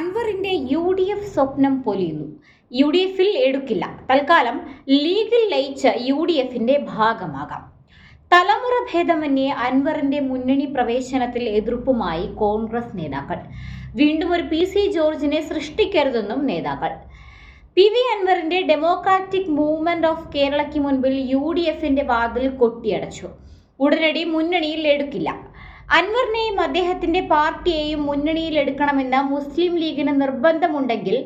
അൻവറിന്റെ U D F സ്വപ്നം പൊലിയുന്നു. U D എഫിൽ എടുക്കില്ല. തൽക്കാലം ലീഗിൽ ലയിച്ച് യു ഡി എഫിന്റെ ഭാഗമാകാം. തലമുറ ഭേദമന്യേ അൻവറിന്റെ മുന്നണി പ്രവേശനത്തിൽ എതിർപ്പുമായി കോൺഗ്രസ് നേതാക്കൾ. വീണ്ടും ഒരു പി സി ജോർജിനെ സൃഷ്ടിക്കരുതെന്നും നേതാക്കൾ. പി വി അൻവറിന്റെ ഡെമോക്രാറ്റിക് മൂവ്മെന്റ് ഓഫ് കേരളയ്ക്ക് മുൻപിൽ യു ഡി എഫിന്റെ വാതിൽ കൊട്ടിയടച്ചു. ഉടനടി മുന്നണിയിൽ എടുക്കില്ല. അൻവറിനെയും അദ്ദേഹത്തിന്റെ പാർട്ടിയെയും മുന്നണിയിൽ എടുക്കണമെന്ന് മുസ്ലിം ലീഗിന് നിർബന്ധമുണ്ടെങ്കിൽ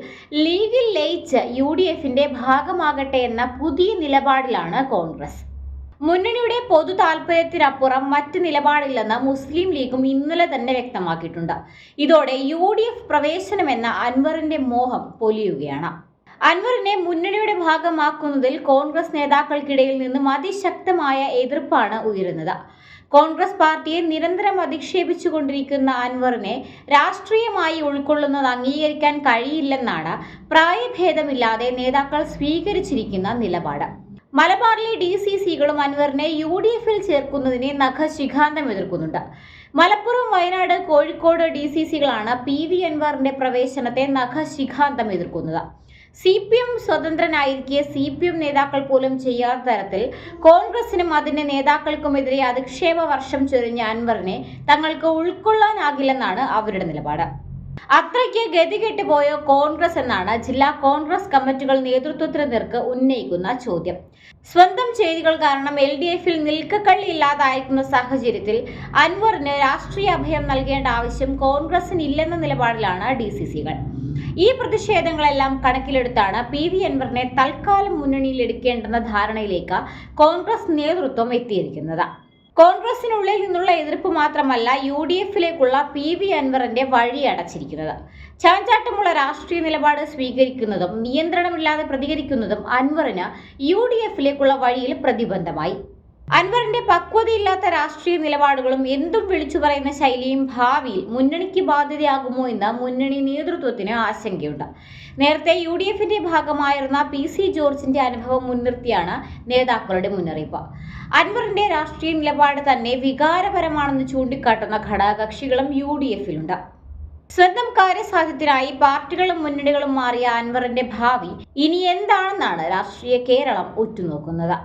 ലീഗിൽ ലയിച്ച് യു ഡി എഫിന്റെ ഭാഗമാകട്ടെ എന്ന പുതിയ നിലപാടിലാണ് കോൺഗ്രസ്. മുന്നണിയുടെ പൊതു താൽപര്യത്തിനപ്പുറം മറ്റ് നിലപാടില്ലെന്ന് മുസ്ലിം ലീഗും ഇന്നലെ തന്നെ വ്യക്തമാക്കിയിട്ടുണ്ട്. ഇതോടെ യു ഡി എഫ് പ്രവേശനമെന്ന അൻവറിന്റെ മോഹം പൊലിയുകയാണ്. അൻവറിനെ മുന്നണിയുടെ ഭാഗമാക്കുന്നതിൽ കോൺഗ്രസ് നേതാക്കൾക്കിടയിൽ നിന്നും അതിശക്തമായ എതിർപ്പാണ് ഉയരുന്നത്. കോൺഗ്രസ് പാർട്ടിയെ നിരന്തരം അധിക്ഷേപിച്ചുകൊണ്ടിരിക്കുന്ന അൻവറിനെ രാഷ്ട്രീയമായി ഉൾക്കൊള്ളുന്നത് അംഗീകരിക്കാൻ കഴിയില്ലെന്നാണ് പ്രായഭേദമില്ലാതെ നേതാക്കൾ സ്വീകരിച്ചിരിക്കുന്ന നിലപാട്. മലബാറിലെ ഡി സി സികളും അൻവറിനെ യു ഡി എഫിൽ ചേർക്കുന്നതിനെ നഖശിഖാന്തം എതിർക്കുന്നുണ്ട്. മലപ്പുറം വയനാട് കോഴിക്കോട് ഡി സി സികളാണ് പി വി അൻവറിന്റെ പ്രവേശനത്തെ നഖശിഖാന്തം എതിർക്കുന്നത്. സി പി എം സ്വതന്ത്രനായിരിക്കെ സി പി എം നേതാക്കൾ പോലും ചെയ്യാത്ത തരത്തിൽ കോൺഗ്രസിനും അതിന്റെ നേതാക്കൾക്കുമെതിരെ അധിക്ഷേപ വർഷം ചൊരിഞ്ഞ അൻവറിനെ തങ്ങൾക്ക് ഉൾക്കൊള്ളാനാകില്ലെന്നാണ് അവരുടെ നിലപാട്. അത്രയ്ക്ക് ഗതികെട്ട് പോയ കോൺഗ്രസ് എന്നാണ് ജില്ലാ കോൺഗ്രസ് കമ്മിറ്റികൾ നേതൃത്വത്തിന് നേർക്ക് ഉന്നയിക്കുന്ന ചോദ്യം. സ്വന്തം ചെയ്തികൾ കാരണം എൽ ഡി എഫിൽ നിൽക്കക്കള്ളി ഇല്ലാതായിരിക്കുന്ന സാഹചര്യത്തിൽ അൻവറിന് രാഷ്ട്രീയ അഭയം നൽകേണ്ട ആവശ്യം കോൺഗ്രസിന് ഇല്ലെന്ന നിലപാടിലാണ് ഡി സി സികൾ. ഈ പ്രതിഷേധങ്ങളെല്ലാം കണക്കിലെടുത്താണ് പി വി അൻവറിനെ തൽക്കാലം മുന്നണിയിൽ എടുക്കേണ്ടെന്ന ധാരണയിലേക്ക് കോൺഗ്രസ് നേതൃത്വം എത്തിയിരിക്കുന്നത്. കോൺഗ്രസിനുള്ളിൽ നിന്നുള്ള എതിർപ്പ് മാത്രമല്ല യു ഡി എഫിലേക്കുള്ള പി വി അൻവറിന്റെ വഴി അടച്ചിരിക്കുന്നത്. ചാഞ്ചാട്ടമുള്ള രാഷ്ട്രീയ നിലപാട് സ്വീകരിക്കുന്നതും നിയന്ത്രണമില്ലാതെ പ്രതികരിക്കുന്നതും അൻവറിന് യു ഡി എഫിലേക്കുള്ള വഴിയിൽ പ്രതിബന്ധമായി. അൻവറിന്റെ പക്വതയില്ലാത്ത രാഷ്ട്രീയ നിലപാടുകളും എന്തും വിളിച്ചു പറയുന്ന ശൈലിയും ഭാവിയിൽ മുന്നണിക്ക് ബാധ്യതയാകുമോ എന്ന് മുന്നണി നേതൃത്വത്തിന് ആശങ്കയുണ്ട്. നേരത്തെ യു ഡി എഫിന്റെ ഭാഗമായിരുന്ന പി സി ജോർജിന്റെ അനുഭവം മുൻനിർത്തിയാണ് നേതാക്കളുടെ മുന്നറിയിപ്പ്. അൻവറിന്റെ രാഷ്ട്രീയ നിലപാട് തന്നെ വികാരപരമാണെന്ന് ചൂണ്ടിക്കാട്ടുന്ന ഘടകകക്ഷികളും യു ഡി എഫിലുണ്ട് സ്വന്തം കാര്യസാധ്യത്തിനായി പാർട്ടികളും മുന്നണികളും മാറിയ അൻവറിന്റെ ഭാവി ഇനി എന്താണെന്നാണ് രാഷ്ട്രീയ കേരളം ഉറ്റുനോക്കുന്നത്.